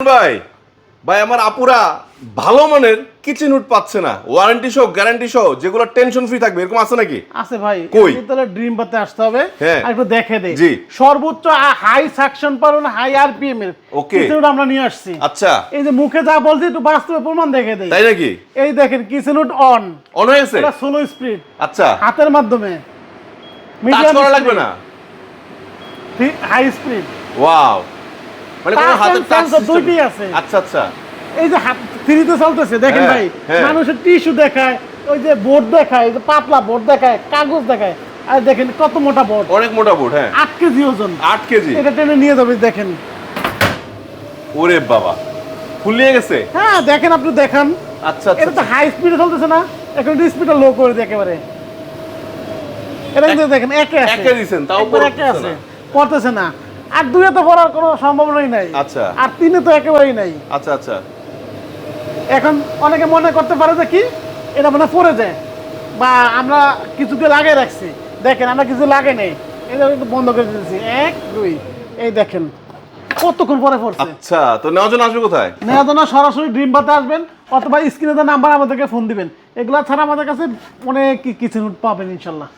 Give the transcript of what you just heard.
ভাই ভাই আমার আপুরা ভালো মানের কিচেন উড পাচ্ছে না। ওয়ারেন্টি সহ গ্যারান্টি সহ যেগুলো টেনশন ফ্রি থাকবে এরকম আছে নাকি? আছে ভাই কই? তাহলে ড্রিম পাতে আসতে হবে। হ্যাঁ। আর একটু দেখে দেই। জি। সর্বোচ্চ হাই সাকশন পারুন হাই আরপিএম এর। Okay. কিচেন আমরা নিয়ে আসছি। আচ্ছা। এই যে মুখে যা বলছি একটু বাস্তবে প্রমাণ দেখে দেই। তাই নাকি? এই দেখেন কিচেন উড অন অন হয়েছে এটা স্লো স্পিড আচ্ছা। হাতের মাধ্যমে। টাচ করা লাগবে না? হাই স্পিড ওয়াও মানে কোনো Touch টাচ দুইটাই আছে। আচ্ছা আচ্ছা। এই যে হাত থ্রিতে চলতেছে দেখেন হ্যাঁ, ভাই হ্যাঁ। মানুষের টিস্যু দেখায় ওই যে বোর্ড দেখায় যে পাতলা বোর্ড দেখায় কাগজ দেখায়। আর দেখেন কত মোটা বোর্ড অনেক মোটা বোর্ড হ্যাঁ। আট কেজি ওজন। আট কেজি। এটা টেনে নিয়ে যাবে দেখেন। ওরে বাবা। ফুলিয়ে গেছে? হ্যাঁ দেখেন আপনি দেখান। আচ্ছা এটা তো আচ্ছা। হাই স্পিডে চলতেছে না এখন স্পিডটা লো করে দিয়ে একেবারে। এটা দেখেন একে আছে। একে দিছেন, তাও পড়তেছে না। আর দুইয়ে তো পড়ার কোনো সম্ভাবনাই নাই। আচ্ছা। আর তিনে তো একেবারেই নাই। আচ্ছা আচ্ছা। এখন অনেকে মনে করতে পারে যে কি এটা মানে পড়ে যায়। বা আমরা কিছুকে লাগিয়ে রাখছি। দেখেন আমরা কিছু লাগে নেই। এটা বন্ধ করে দিয়েছি এক দুই। এই দেখেন কতক্ষণ পরে পড়ছে? আচ্ছা তো নেওয়ার জন্য আসবে কোথায়? নেওয়ার জন্য সরাসরি ড্রিম পাতে আসবেন অথবা স্ক্রিনে নাম্বার আমাদেরকে ফোন দিবেন। এগুলা ছাড়া আমাদের কাছে অনেক কিছু পাবেন ইনশাল্লাহ।